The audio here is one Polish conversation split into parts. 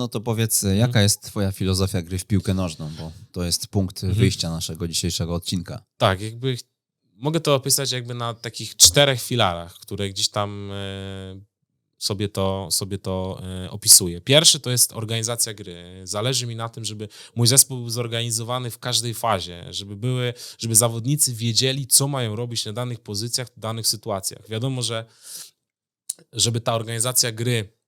no to powiedz, jaka jest twoja filozofia gry w piłkę nożną, bo to jest punkt wyjścia naszego dzisiejszego odcinka. Tak, jakby mogę to opisać jakby na takich czterech filarach, które gdzieś tam e, sobie to, sobie to e, opisuję. Pierwszy to jest organizacja gry. Zależy mi na tym, żeby mój zespół był zorganizowany w każdej fazie, żeby były, żeby zawodnicy wiedzieli, co mają robić na danych pozycjach, w danych sytuacjach. Wiadomo, że żeby ta organizacja gry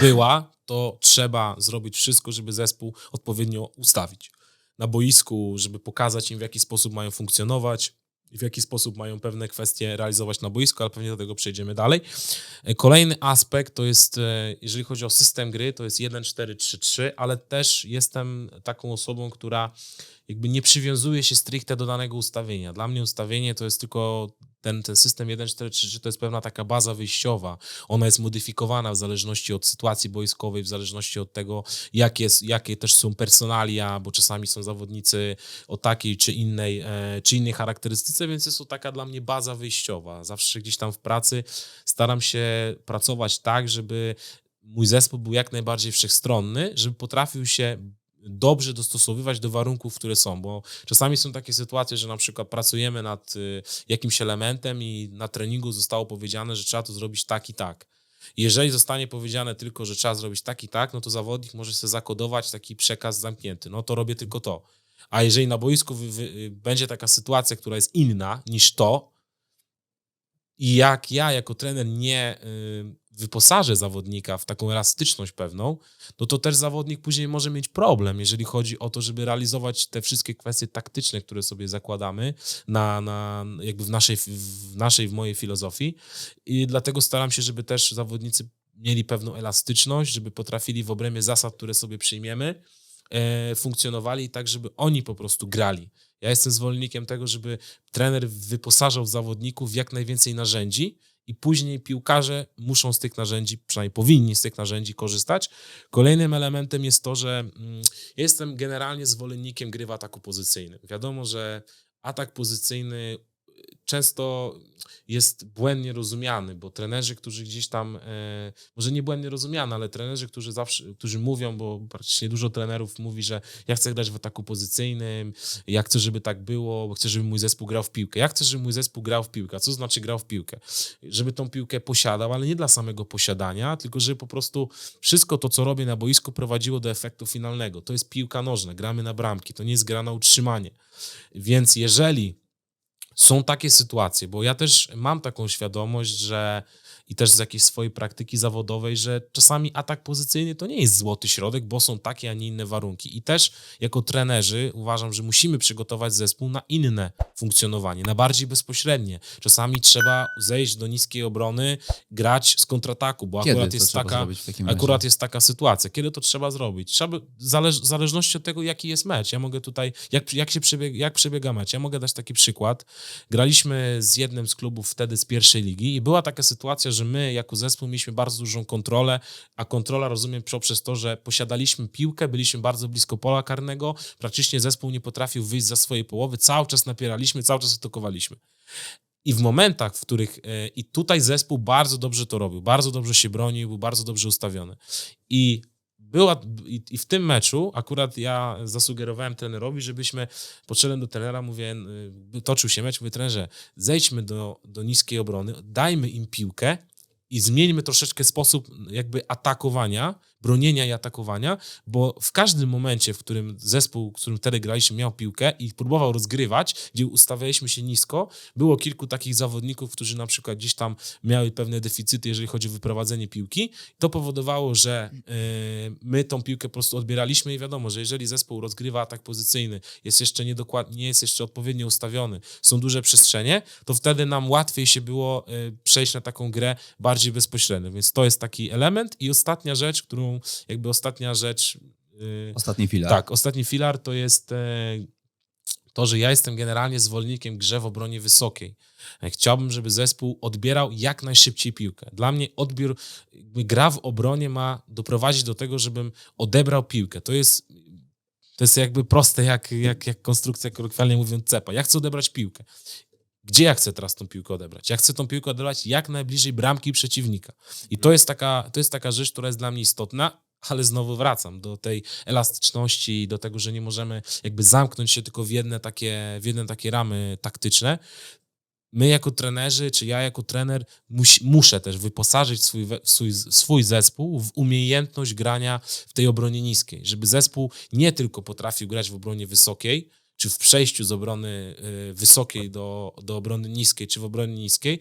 była, to trzeba zrobić wszystko, żeby zespół odpowiednio ustawić na boisku, żeby pokazać im, w jaki sposób mają funkcjonować, w jaki sposób mają pewne kwestie realizować na boisku, ale pewnie do tego przejdziemy dalej. E, Kolejny aspekt to jest, e, jeżeli chodzi o system gry, to jest 1-4-3-3, ale też jestem taką osobą, która jakby nie przywiązuje się stricte do danego ustawienia. Dla mnie ustawienie to jest tylko ten, ten system 1-4-3-3 to jest pewna taka baza wyjściowa. Ona jest modyfikowana w zależności od sytuacji boiskowej, w zależności od tego, jakie, jakie też są personalia, bo czasami są zawodnicy o takiej czy innej, e, czy innej charakterystyce, więc jest to taka dla mnie baza wyjściowa. Zawsze gdzieś tam w pracy staram się pracować tak, żeby mój zespół był jak najbardziej wszechstronny, żeby potrafił się dobrze dostosowywać do warunków, które są, bo czasami są takie sytuacje, że na przykład pracujemy nad y, jakimś elementem i na treningu zostało powiedziane, że trzeba to zrobić tak i tak. Jeżeli zostanie powiedziane tylko, że trzeba zrobić tak i tak, no to zawodnik może sobie zakodować taki przekaz zamknięty. No to robię tylko to. A jeżeli na boisku wy, będzie taka sytuacja, która jest inna niż to, i jak ja jako trener nie wyposażę zawodnika w taką elastyczność pewną, no to też zawodnik później może mieć problem, jeżeli chodzi o to, żeby realizować te wszystkie kwestie taktyczne, które sobie zakładamy na, na jakby w naszej, w naszej, w mojej filozofii. I dlatego staram się, żeby też zawodnicy mieli pewną elastyczność, żeby potrafili w obrębie zasad, które sobie przyjmiemy, e, funkcjonowali tak, żeby oni po prostu grali. Ja jestem zwolennikiem tego, żeby trener wyposażał zawodników w jak najwięcej narzędzi i później piłkarze muszą z tych narzędzi, przynajmniej powinni z tych narzędzi korzystać. Kolejnym elementem jest to, że mm, jestem generalnie zwolennikiem gry w ataku pozycyjnym. Wiadomo, że atak pozycyjny często jest błędnie rozumiany, bo trenerzy, którzy gdzieś tam, e, może nie błędnie rozumiany, ale trenerzy, którzy zawsze, którzy mówią, bo praktycznie dużo trenerów mówi, że ja chcę grać w ataku pozycyjnym, ja chcę, żeby tak było, bo chcę, żeby mój zespół grał w piłkę. Ja chcę, żeby mój zespół grał w piłkę. Co znaczy grał w piłkę? Żeby tą piłkę posiadał, ale nie dla samego posiadania, tylko żeby po prostu wszystko to, co robię na boisku, prowadziło do efektu finalnego. To jest piłka nożna, gramy na bramki, to nie jest gra na utrzymanie. Więc jeżeli są takie sytuacje, bo ja też mam taką świadomość, że i też z jakiejś swojej praktyki zawodowej, że czasami atak pozycyjny to nie jest złoty środek, bo są takie, a nie inne warunki. I też jako trenerzy uważam, że musimy przygotować zespół na inne funkcjonowanie, na bardziej bezpośrednie. Czasami trzeba zejść do niskiej obrony, grać z kontrataku, bo Kiedy akurat jest taka, akurat jest taka sytuacja. Kiedy to trzeba zrobić? Trzeba, zależ, w zależności od tego, jaki jest mecz. Ja mogę tutaj, jak, jak, się przebieg, jak przebiega mecz, ja mogę dać taki przykład. Graliśmy z jednym z klubów wtedy z pierwszej ligi i była taka sytuacja, że my jako zespół mieliśmy bardzo dużą kontrolę, a kontrola rozumiem poprzez to, że posiadaliśmy piłkę, byliśmy bardzo blisko pola karnego, praktycznie zespół nie potrafił wyjść za swoje połowy, cały czas napieraliśmy, cały czas atakowaliśmy. I w momentach, w których. e, I tutaj zespół bardzo dobrze to robił, bardzo dobrze się bronił, był bardzo dobrze ustawiony. I, była, i, I w tym meczu akurat ja zasugerowałem trenerowi, żebyśmy podszedłem do trenera, mówię, y, toczył się mecz, mówię, trenerze, zejdźmy do, do niskiej obrony, dajmy im piłkę i zmieńmy troszeczkę sposób jakby atakowania, bronienia i atakowania, bo w każdym momencie, w którym zespół, w którym wtedy graliśmy, miał piłkę i próbował rozgrywać, gdzie ustawialiśmy się nisko, było kilku takich zawodników, którzy na przykład gdzieś tam miały pewne deficyty, jeżeli chodzi o wyprowadzenie piłki. To powodowało, że yy, my tą piłkę po prostu odbieraliśmy i wiadomo, że jeżeli zespół rozgrywa atak pozycyjny, jest jeszcze niedokładnie, nie jest jeszcze odpowiednio ustawiony, są duże przestrzenie, to wtedy nam łatwiej się było yy, przejść na taką grę bardziej bezpośrednią. Więc to jest taki element. I ostatnia rzecz, którą jakby ostatnia rzecz. yy, Ostatni filar. tak, ostatni filar to jest e, to, że ja jestem generalnie zwolennikiem grze w obronie wysokiej. E, Chciałbym, żeby zespół odbierał jak najszybciej piłkę. Dla mnie odbiór, gra w obronie ma doprowadzić do tego, żebym odebrał piłkę. To jest, to jest jakby proste, jak, jak, jak konstrukcja, kolokwialnie mówiąc, cepa. Ja chcę odebrać piłkę. Gdzie ja chcę teraz tą piłkę odebrać? Ja chcę tą piłkę odebrać jak najbliżej bramki przeciwnika. I to jest taka, to jest taka rzecz, która jest dla mnie istotna, ale znowu wracam do tej elastyczności do tego, że nie możemy jakby zamknąć się tylko w jedne takie, w jedne takie ramy taktyczne. My jako trenerzy, czy ja jako trener musi, muszę też wyposażyć swój, swój, swój zespół w umiejętność grania w tej obronie niskiej, żeby zespół nie tylko potrafił grać w obronie wysokiej, czy w przejściu z obrony y, wysokiej do, do obrony niskiej, czy w obronie niskiej.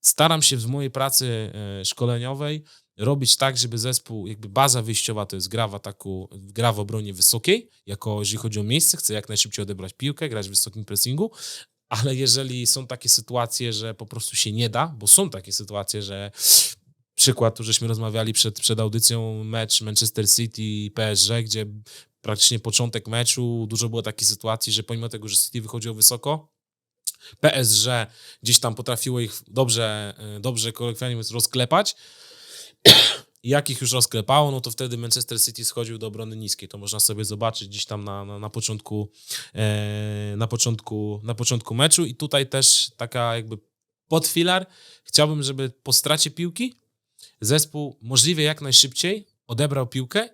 Staram się w mojej pracy y, szkoleniowej robić tak, żeby zespół, jakby baza wyjściowa to jest gra w ataku, gra w obronie wysokiej, jako jeżeli chodzi o miejsce, chcę jak najszybciej odebrać piłkę, grać w wysokim pressingu, ale jeżeli są takie sytuacje, że po prostu się nie da, bo są takie sytuacje, że przykład, tu żeśmy rozmawiali przed, przed audycją, mecz Manchester City i PSG, gdzie praktycznie początek meczu, dużo było takich sytuacji, że pomimo tego, że City wychodziło wysoko, PSG gdzieś tam potrafiło ich dobrze, e, dobrze kolokwialnie rozklepać. Jak ich już rozklepało, no to wtedy Manchester City schodził do obrony niskiej. To można sobie zobaczyć gdzieś tam na, na, na, początku, e, na, początku, na początku meczu. I tutaj też taka jakby podfilar. Chciałbym, żeby po stracie piłki zespół możliwie jak najszybciej odebrał piłkę